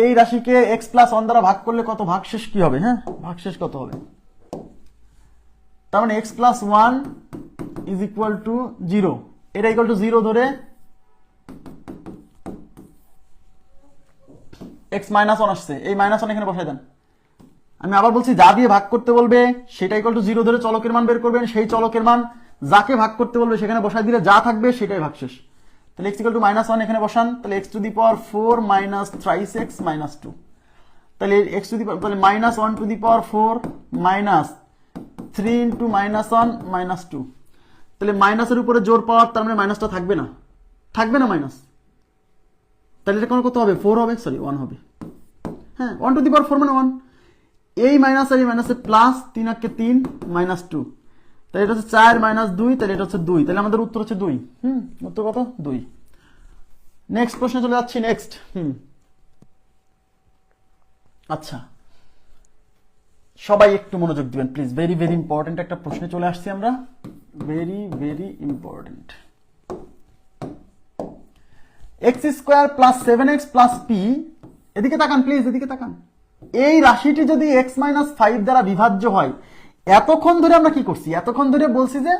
এই রাশিকে x plus one দ্বারা ভাগ করলে কত? ভাগশেষ কি হবে? হ্যাঁ? ভাগশেষ কত হবে? তার মানে x plus one is equal to zero এটা ইকুয়াল টু জিরো ধরে এক্স মাইনাস ওয়ান আসছে। এই মাইনাস ওয়ান এখানে বসাই দেন। আমি আবার বলছি, যা দিয়ে ভাগ করতে বলবে, সেটা ইকুয়াল টু জিরো ধরে চলকের মান বের করবেন। সেই চলকের মান যাকে ভাগ করতে বলবে, সেখানে বসাই দিলে যা থাকবে, সেটাই ভাগশেষ। তাহলে x equal to minus one এখানে বসান, তাহলে x to the power four minus thrice x minus two তাহলে এক্স টু দি তাহলে minus one to the power four minus three into minus one minus two তাহলে মাইনাসের উপরে জোর পাওয়ার, তার মানে মাইনাসটা থাকবে না। থাকবে না মাইনাস তাহলে এটা কত হবে? ফোর হবে সরি ওয়ান হবে। হ্যাঁ one to the power four মানে ওয়ান এই মাইনাস আর এই মাইনাসে প্লাস তিন আটকে তিন মাইনাস টু তাহলে এটা হচ্ছে চার মাইনাস দুই, তাহলে এটা হচ্ছে দুই। তাহলে আমাদের উত্তর হচ্ছে দুই। হুম, উত্তর কত? দুই। নেক্সট প্রশ্নে চলে যাচ্ছি নেক্সট হুম। আচ্ছা। সবাই একটু মনোযোগ দিবেন প্লিজ ভেরি ভেরি ইম্পর্টেন্ট একটা প্রশ্নে চলে আসছি আমরা। Very very important x square plus seven x plus P এদিকে তাকান প্লিজ এদিকে তাকান। এই রাশিটি যদি এক্স মাইনাস ফাইভ দ্বারা বিভাজ্য হয় এতক্ষণ ধরে আমরা কি করছি? এতক্ষণ ধরে বলছি যে,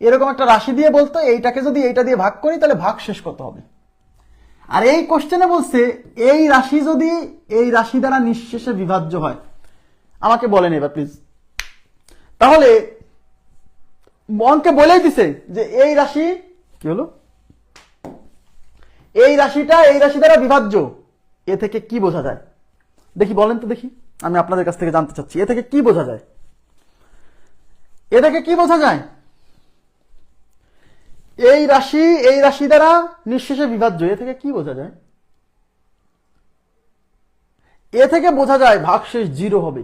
এরকম একটা রাশি দিয়ে বলতো, এইটাকে যদি এইটা দিয়ে ভাগ করি, তাহলে ভাগ শেষ করতে হবে। আর এই কোশ্চেনে বলছে, এই রাশি যদি এই রাশি দ্বারা নিঃশেষে বিভাজ্য হয়, আমাকে বলেন এবার প্লিজ তাহলে, মনকে বলেই দিছে যে, এই রাশি, কি হলো? এই রাশিটা এই রাশি দ্বারা বিভাজ্য। এ থেকে কি বোঝা যায়? দেখি, বলেন তো দেখি। আমি আপনাদের কাছ থেকে জানতে চাচ্ছি, এ থেকে কি বোঝা যায়? এ থেকে কি বোঝা যায়? এই রাশি এই রাশি দ্বারা নিঃশেষে বিভাজ্য, এ থেকে কি বোঝা যায়? এ থেকে বোঝা যায় ভাগশেষ জিরো হবে।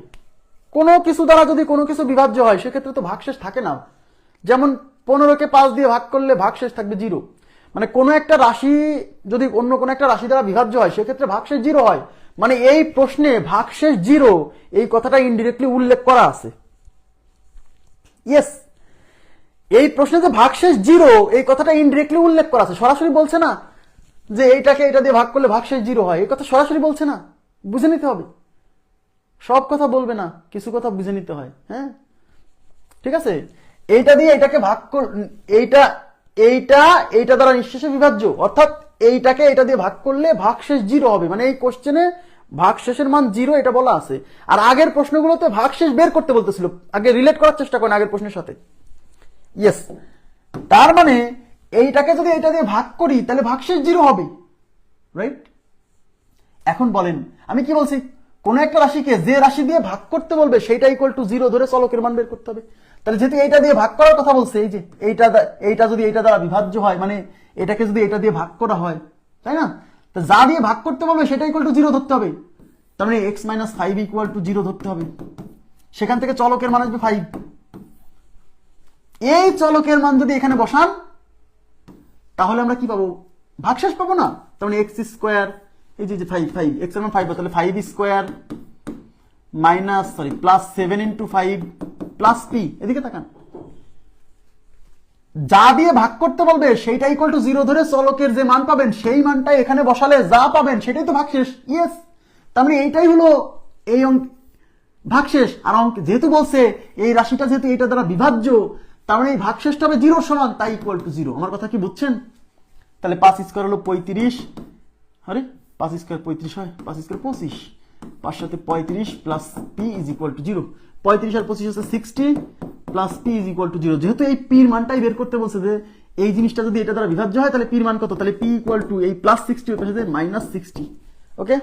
কোনো কিছু দ্বারা যদি কোনো কিছু বিভাজ্য হয়, সেক্ষেত্রে তো ভাগশেষ থাকে না। যেমন পনেরোকে পাঁচ দিয়ে ভাগ করলে ভাগশেষ থাকবে জিরো। মানে কোনো একটা রাশি যদি অন্য কোনো একটা রাশি দ্বারা বিভাজ্য হয়, সেক্ষেত্রে ভাগশেষ জিরো হয়। মানে এই প্রশ্নে ভাগশেষ জিরো, এই কথাটা ইনডিরেক্টলি উল্লেখ করা আছে। ইয়েস এই প্রশ্নে যে ভাগশেষ জিরো এই কথাটা ইনডিরেক্টলি উল্লেখ করা আছে। সরাসরি বলছে না যে এইটাকে এটা দিয়ে ভাগ করলে ভাগশেষ জিরো হয়। এই কথা সরাসরি বলছে না। বুঝে নিতে হবে। সব কথা বলবে না, কিছু কথা বুঝে নিতে হয় হ্যাঁ? ঠিক আছে? এইটা দিয়ে এটাকে ভাগ কর এইটা এইটা এইটা দ্বারা নিঃশেষে বিভাজ্য। অর্থাৎ এইটাকে এটা দিয়ে ভাগ করলে ভাগশেষ জিরো হবে। মানে এই কোশ্চেনে ভাগশেষের মান জিরো, এটা বলা আছে। আর আগের প্রশ্নগুলোতে ভাগশেষ বের করতে বলতেছিল। আগে রিলেট করার চেষ্টা করেন আগের প্রশ্নের সাথে। ইয়েস তার মানে এইটাকে যদি এটা দিয়ে ভাগ করি, তাহলে ভাগশেষ জিরো হবে। রাইট এখন বলেন, আমি কি বলছি? কোন একটা রাশিকে যে রাশি দিয়ে ভাগ করতে বলবে সেটা ইকুয়াল টু জিরো ধরে চলকের মান বের করতে হবে। তাহলে যেহেতু এইটা দিয়ে ভাগ করার কথা বলছে, এই যে এইটা এইটা যদি এইটা দ্বারা বিভাজ্য হয় মানে এটাকে যদি এটা দিয়ে ভাগ করা হয়, তাই না? তো যা দিয়ে ভাগ করতে বলবে সেটা ইকুয়াল টু জিরো ধরতে হবে। তার মানে x minus five equal to zero ধরতে হবে। সেখান থেকে চলকের মান আসবে ফাইভ এই চলকের মান যদি এখানে বসান, তাহলে আমরা কি পাবো? ভাগশেষ পাবো না? তার মানে এক্স স্কোয়ার এই যে ফাইভ ফাইভ এক্সের মান ফাইভ তাহলে five square minus sorry plus seven into five plus P এদিকে তাকান। যা দিয়ে ভাগ করতে বলবে সেইটা ইকুয়াল টু জিরো ধরে চলকের যে মান পাবেন, সেই মানটা এখানে বসালে যা পাবেন সেটাই তো ভাগশেষ। ইয়েস তার মানে এইটাই হলো এই অঙ্ক ভাগশেষ। আর অঙ্ক যেহেতু বলছে, এই রাশিটা যেহেতু এটা দ্বারা বিভাজ্য, তার মানে এই ভাগশেষটা হবে জিরোর সমান, তাই ইকুয়াল টু জিরো আমার কথা কি বুঝছেন? তাহলে পাঁচ স্কোয়ার হলো পঁয়ত্রিশ। আরে, পাঁচ স্কোয়ার পঁয়ত্রিশ হয়, পাঁচ স্কোয়ার পঁচিশ। পাঁচ সাথে পঁয়ত্রিশ plus P is equal to zero পঁয়ত্রিশ আর পঁচিশ হচ্ছে sixty plus P is equal to zero যেহেতু এই পির মানটাই বের করতে বলছে যে এই জিনিসটা যদি এটা দ্বারা বিভাজ্য হয়, তাহলে পির মান কত? তাহলে পি ইকুয়াল টু এই প্লাস সিক্সটি হতে মাইনাস সিক্সটি ওকে